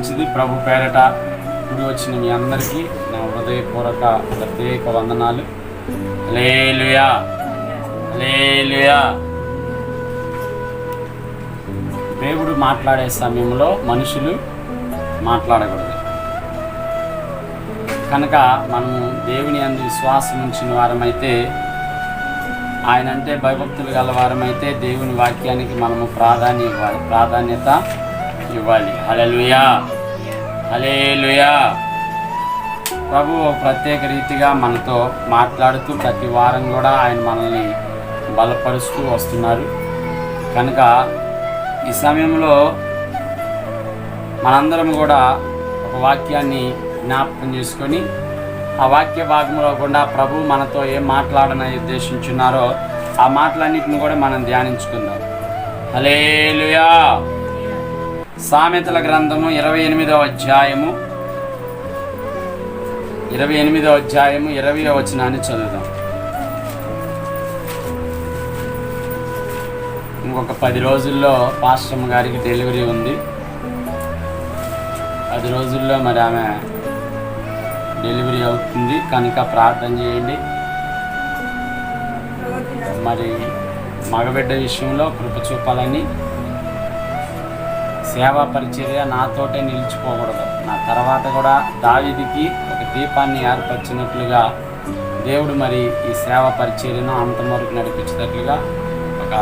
మంచిది. ప్రభు పేరట ఇప్పుడు వచ్చిన మీ అందరికీ నా హృదయపూర్వక ప్రత్యేక వందనాలు. లేలుయా లేలుయా దేవుడు మాట్లాడే సమయంలో మనుషులు మాట్లాడకూడదు. కనుక మనము దేవుని అందు విశ్వాసం ఉంచిన వారమైతే ఆయన అంటే భయభక్తులు గల వారమైతే దేవుని వాక్యానికి మనము ప్రాధాన్య ఇవ్వాలి ప్రాధాన్యత ఇవ్వాలి హలలుయా హలేలుయా ప్రభు ప్రత్యేక రీతిగా మనతో మాట్లాడుతూ ప్రతి వారం కూడా ఆయన మనల్ని బలపరుస్తూ వస్తున్నారు కనుక ఈ సమయంలో మనందరం కూడా ఒక వాక్యాన్ని జ్ఞాపకం చేసుకొని ఆ వాక్య భాగంలో కూడా ప్రభు మనతో ఏం మాట్లాడని ఉద్దేశించున్నారో ఆ మాటలన్నింటిని కూడా మనం ధ్యానించుకుందాం హలేలుయా సామెతల గ్రంథము ఇరవై ఎనిమిదవ అధ్యాయము. ఇరవై ఎనిమిదవ అధ్యాయము ఇరవై వచనాన్ని చదువుదాం. ఇంకొక పది రోజుల్లో పాశ్రమ గారికి డెలివరీ ఉంది. పది రోజుల్లో మరి ఆమె డెలివరీ అవుతుంది. కనుక ప్రార్థన చేయండి. మరి మగబిడ్డ విషయంలో కృప చూపాలని సేవా పరిచర్య నాతోటే నిలిచిపోకూడదు. నా తర్వాత కూడా దావిదికి ఒక దీపాన్ని ఏర్పరిచినట్లుగా దేవుడు మరి ఈ సేవా పరిచర్యను అంతవరకు నడిపించేటట్లుగా ఒక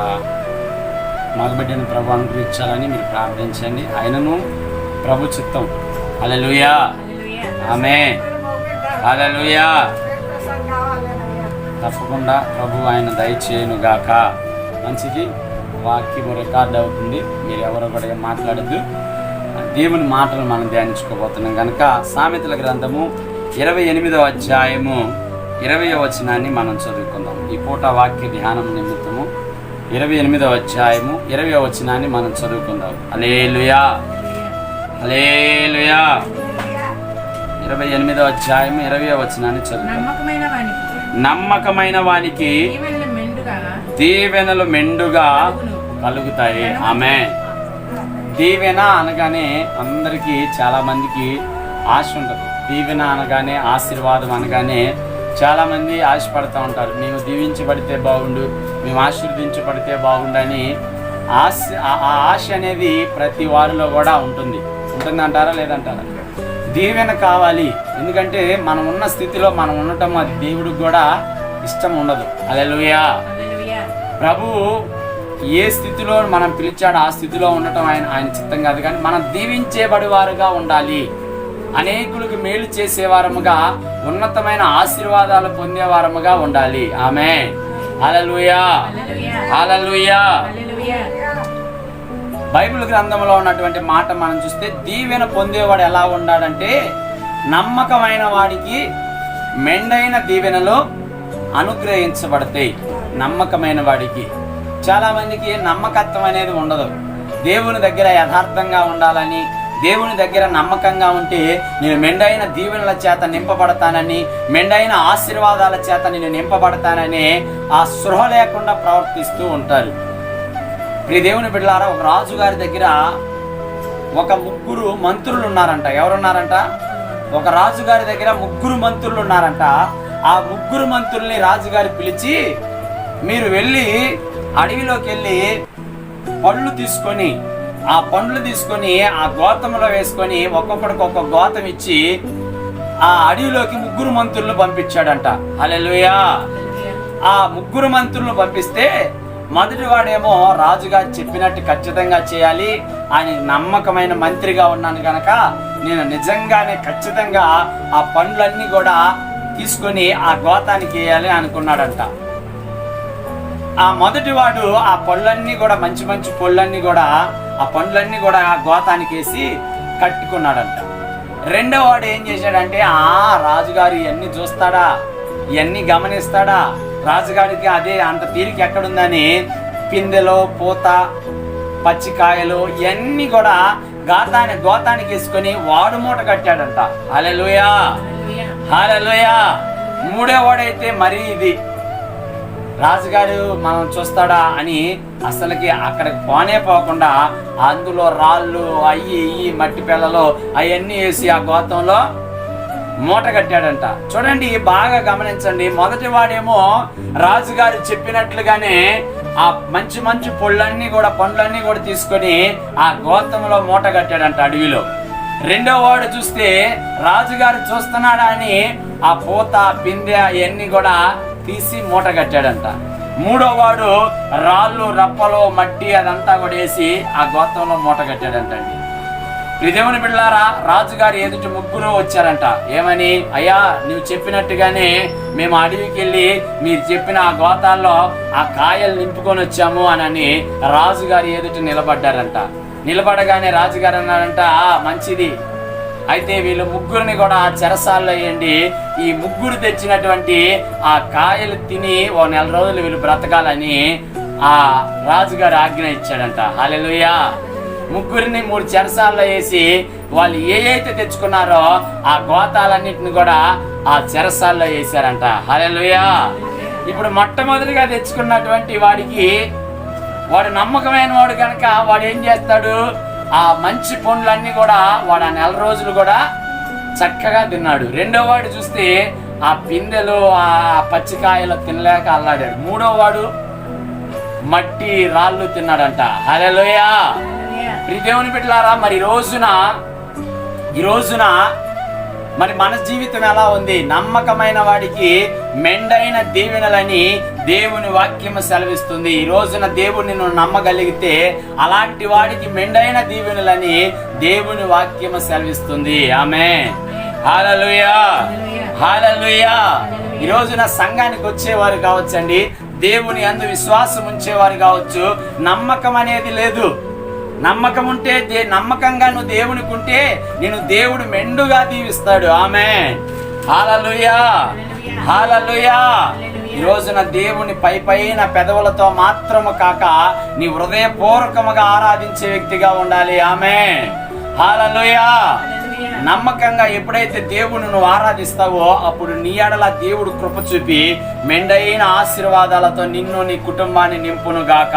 మగబిడ్డను ప్రభు అనుగ్రహించాలని మీరు ప్రార్థించండి. ఆయనను ప్రభు చిత్తం. అలలుయా ఆమె అలలుయా తప్పకుండా ప్రభు ఆయన దయచేయను గాక మంచిది. వాక్యం రికార్డ్ అవుతుంది. మీరు ఎవరు కూడా ఏం మాట్లాడద్దు. దేవుని మాటలు మనం ధ్యానించుకోబోతున్నాం. కనుక సామెతల గ్రంథము ఇరవై ఎనిమిదవ అధ్యాయము ఇరవై వచనాన్ని మనం చదువుకుందాం. ఈ పూట వాక్య ధ్యానం నిమిత్తము ఇరవై ఎనిమిదవ అధ్యాయము ఇరవై వచనాన్ని మనం చదువుకుందాం. అలేలుయా అలేలుయా ఇరవై ఎనిమిదవ అధ్యాయము ఇరవై వచనాన్ని చదువుకుందాం. నమ్మకమైన వానికి దీవెనలు మెండుగా. కలుగుతాయి. ఆమె దీవెన అనగానే అందరికీ చాలా మందికి ఆశ ఉంటుంది. దీవెన అనగానే ఆశీర్వాదం అనగానే చాలా మంది ఆశపడుతూ ఉంటారు. మేము దీవించబడితే బాగుండు మేము ఆశీర్వదించబడితే బాగుండని ఆశ ఆ- ఆశ అనేది ప్రతి వారిలో కూడా ఉంటుంది. ఉంటుంది అంటారా లేదంటారా? దీవెన కావాలి. ఎందుకంటే మనం ఉన్న స్థితిలో మనం ఉండటం అది దేవుడికి కూడా ఇష్టం ఉండదు. అలెలుయా. ప్రభువు ఏ స్థితిలో మనం పిలిచాడో ఆ స్థితిలో ఉండటం ఆయన ఆయన చిత్తం కాదు. కానీ మనం దీవించేబడివారుగా ఉండాలి. అనేకులకు మేలు చేసేవారముగా ఉన్నతమైన ఆశీర్వాదాలు పొందేవారముగా ఉండాలి. ఆమె హల్లెలూయా. బైబిల్ గ్రంథంలో ఉన్నటువంటి మాట మనం చూస్తే దీవెన పొందేవాడు ఎలా ఉండాడంటే నమ్మకమైన వాడికి మెండైన దీవెనలు అనుగ్రహించబడతాయి. నమ్మకమైన వాడికి. చాలామందికి నమ్మకత్వం అనేది ఉండదు. దేవుని దగ్గర యథార్థంగా ఉండాలని దేవుని దగ్గర నమ్మకంగా ఉంటే నేను మెండైన దీవెనల చేత నింపబడతానని మెండైన ఆశీర్వాదాల చేత నేను నింపబడతానని ఆ స్పృహ లేకుండా ప్రవర్తిస్తూ ఉంటారు. ప్రియ దేవుని బిడ్డలారా ఒక రాజుగారి దగ్గర ఒక ముగ్గురు మంత్రులు ఉన్నారంట. ఎవరున్నారంట? ఒక రాజు గారి దగ్గర ముగ్గురు మంత్రులు ఉన్నారంట. ఆ ముగ్గురు మంత్రుల్ని రాజుగారు పిలిచి మీరు వెళ్ళి అడవిలోకి వెళ్ళి పళ్ళు తీసుకొని ఆ పండ్లు తీసుకొని ఆ గోతంలో వేసుకొని ఒక్కొక్కడికి ఒక్కొక్క గోతం ఇచ్చి ఆ అడవిలోకి ముగ్గురు మంత్రులను పంపించాడంట. హల్లెలూయా. ఆ ముగ్గురు మంత్రులను పంపిస్తే మొదటివాడేమో రాజుగా చెప్పినట్టు ఖచ్చితంగా చేయాలి. ఆయన నమ్మకమైన మంత్రిగా ఉన్నాను కనుక నేను నిజంగానే ఖచ్చితంగా ఆ పండ్లన్నీ కూడా తీసుకొని ఆ గోతానికి వేయాలి అనుకున్నాడంట. ఆ మొదటి వాడు ఆ పళ్ళన్నీ కూడా మంచి మంచి పళ్ళన్నీ కూడా ఆ పండ్లన్నీ కూడా ఆ గోతానికి వేసి కట్టుకున్నాడంట. రెండో వాడు ఏం చేశాడంటే ఆ రాజుగారు ఇవన్నీ చూస్తాడా? ఇవన్నీ గమనిస్తాడా? రాజుగారికి అదే అంత తీరిక ఎక్కడుందని పిందెలో పూత పచ్చికాయలు ఇవన్నీ కూడా గాతాని గోతానికి వేసుకొని వాడు మూట కట్టాడంట. హల్లెలూయా. హాలలోయ మూడో వాడైతే మరీ ఇది రాజుగారు మనం చూస్తాడా అని అసలుకి అక్కడికి పోనే పోకుండా అందులో రాళ్ళు అయ్యి ఇయ్యి మట్టి పిల్లలు అవన్నీ వేసి ఆ గోతంలో మూట కట్టాడంట. చూడండి బాగా గమనించండి. మొదటి వాడేమో రాజుగారు చెప్పినట్లుగానే ఆ మంచి మంచి పళ్ళన్నీ కూడా పండ్లన్నీ కూడా తీసుకొని ఆ గోతంలో మూట కట్టాడంట అడవిలో. రెండో వాడు చూస్తే రాజుగారు చూస్తున్నాడా అని ఆ పూత పిందె అవన్నీ కూడా తీసి మూట కట్టాడంట. మూడో వాడు రాళ్ళు రప్పలు మట్టి అదంతా కూడా వేసి ఆ గోతంలో మూట కట్టాడంటండి. ఈ దేవుని బిళ్ళారా రాజుగారు ఎదుటి ముగ్గురు వచ్చారంట. ఏమని? అయ్యా నువ్వు చెప్పినట్టుగానే మేము అడవికి వెళ్ళి మీరు చెప్పిన ఆ గోతాల్లో ఆ కాయలు నింపుకొని వచ్చాము అని రాజుగారి ఎదుటి నిలబడ్డారంట. నిలబడగానే రాజుగారు అన్నారంట మంచిది. అయితే వీళ్ళు ముగ్గురిని కూడా చెరసాల్లో వేయండి ఈ ముగ్గురు తెచ్చినటువంటి ఆ కాయలు తిని ఓ నెల రోజులు వీళ్ళు బ్రతకాలని ఆ రాజుగారు ఆజ్ఞ ఇచ్చాడంట. హాలెలుయా ముగ్గురిని మూడు చెరసాల్లో వేసి వాళ్ళు ఏ అయితే తెచ్చుకున్నారో ఆ గోతాలన్నిటిని కూడా ఆ చెరసాల్లో వేసారంట హల్లెలూయా. ఇప్పుడు మొట్టమొదటిగా తెచ్చుకున్నటువంటి వాడికి వాడు నమ్మకమైన వాడు కనుక వాడు ఏం చేస్తాడు? ఆ మంచి పండ్లన్నీ కూడా వాడు ఆ నెల రోజులు కూడా చక్కగా తిన్నాడు. రెండో వాడు చూస్తే ఆ పిందెలు ఆ పచ్చికాయలు తినలేక అల్లాడాడు. మూడో వాడు మట్టి రాళ్ళు తిన్నాడంట. హల్లెలూయా. ప్రియ దేవుని బిడ్డలారా మరి ఈ రోజున ఈ రోజున మరి మన జీవితం ఎలా ఉంది? నమ్మకమైన వాడికి మెండైన దీవెనలని దేవుని వాక్యము సెలవిస్తుంది. ఈ రోజున దేవుని నువ్వు నమ్మగలిగితే అలాంటి వాడికి మెండైన దీవెనలని దేవుని వాక్యము సెలవిస్తుంది. ఆమె హాలలుయా హాలలుయా ఈ రోజున సంఘానికి వచ్చేవారు కావచ్చండి. దేవుని అందు విశ్వాసం ఉంచేవారు కావచ్చు. నమ్మకం అనేది లేదు. నమ్మకం ఉంటే దే నమ్మకంగా నువ్వు దేవునికి ఉంటే నేను దేవుడు మెండుగా దీవిస్తాడు. ఆమె హాలలుయా హాలలుయా ఈ రోజున దేవుని పై పైన పెదవులతో మాత్రము కాక నీ హృదయపూర్వకముగా ఆరాధించే వ్యక్తిగా ఉండాలి. ఆమె హాలలుయా. నమ్మకంగా ఎప్పుడైతే దేవుని నువ్వు ఆరాధిస్తావో అప్పుడు నీ ఎడల దేవుడు కృప చూపి మెండైన ఆశీర్వాదాలతో నిన్ను నీ కుటుంబాన్ని నింపును గాక.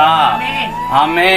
ఆమె